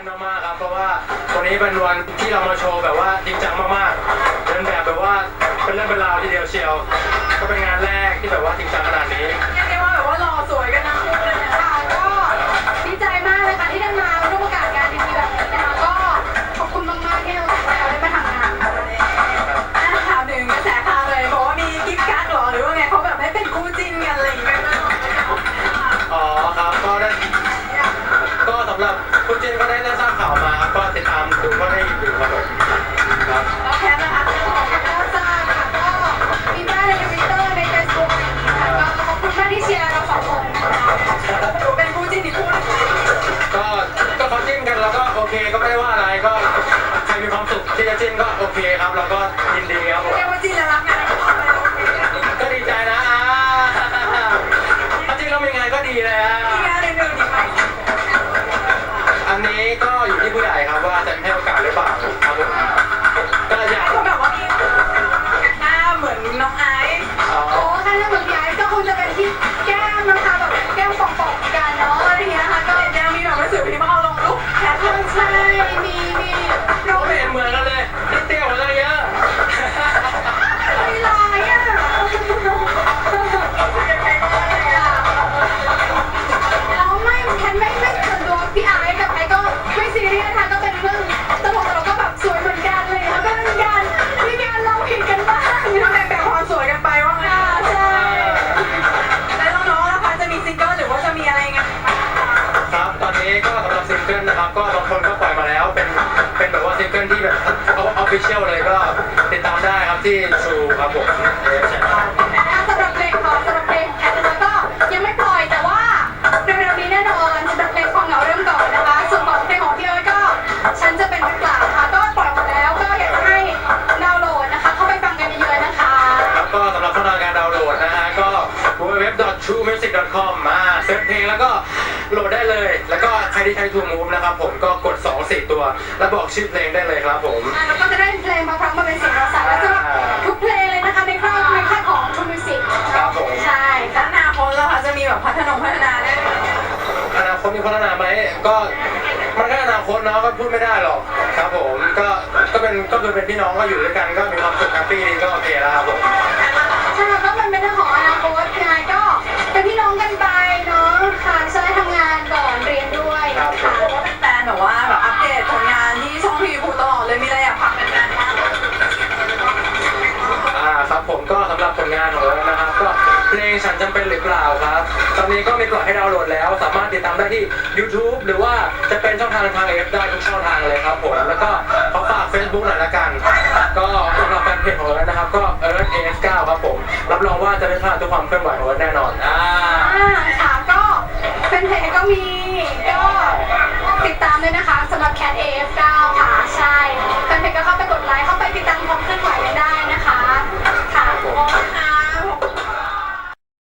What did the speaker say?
นมากๆครับเพราะว่าวันนี้เป็นวันที่เรามาโชว์แบบว่าจริงจังมากๆเดินแบบแบบว่าเป็นเรื่องเป็นราวทีเดียวเชียว ก็เป็นงานแรกที่แบบว่าจริงจังขนาดนี้ นกันแล้วก็โอเคก็ไม่ได้ว่าอะไรก็ใครมีความสุขที่จะจิ้นก็โอเคครับ แล้วก็ยินดีครับผม เรียกว่าจิ้นแล้วรักกันก็ นี้ก็สำหรับซิงเกิลนะครับ ก็บางคนก็ปล่อยมาแล้ว เป็น เป็นแบบว่าซิงเกิลที่แบบเอาออฟฟิเชียลเลยก็ติดตามได้ครับที่ชูครับผมสำหรับเพลงของสำหรับเพลงแคนนะคะก็ยังไม่ปล่อยแต่ว่าเร็วๆนี้แน่นอนสำหรับเพลงความเหงาเริ่มก่อนนะคะ ส่วนของเพลงของพี่เอ๋ก็ ฉันจะเป็นนักกล่าวค่ะ ก็ปล่อยมาแล้วก็อยากจะให้ดาวน์โหลดนะคะ เข้าไปฟังกันเยอะๆนะคะก็สำหรับช่องทางการดาวน์โหลดนะฮะก็ www.truemusic.com มาเซิร์ชเพลงแล้วก็โหลดได้เลย แล้วก็ใครที่ใช้ True Move นะครับผมก็กด2 4ตัว แล้วบอกชื่อเพลงได้เลยครับผมอะแล้วก็จะได้เพลงมาพร้อมมาเป็นเสียงเราสายและสำหรับทุกเพลงเลยนะคะในครอบในค่ายของ True Music ครับผมใช่แล้วอนาคตล่ะคะจะมีแบบพัฒนาพัฒนาได้ไหมอนาคตมีพัฒนาไหมก็มันก็อนาคตเนาะก็พูดไม่ได้หรอกครับผมก็ก็เป็นก็คือเป็นพี่น้องก็อยู่ด้วยกันก็มีความสุขแฮปปี้ดีก็โอเคแล้วครับผม ใช่ก็มันเป็นเรื่องของอนาคตง เพลงฉันจำเป็นหรือเปล่าครับ ตอนนี้ก็มีปล่อให้ดาวน์โหลดแล้ว สามารถติดตามได้ที่ YouTube หรือว่าจะเป็นช่องทางทางเอฟได้ทุกช่องทางเลยครับผม แล้วก็ขอฝาก Facebook หน่อยละกัน ก็สำหรับแฟนเพจของเรานะครับ ก็เอิร์ธเอฟเก้าครับผม รับรองว่าจะไม่พลาดทุกความเคลื่อนไหวของเราแน่นอนอ่าอ่าค่ะก็เป็นเพลงก็มีก็ติดตามด้วยนะคะสำหรับ Cat AF9 ค่ะ ใช่ก็เข้าไปกด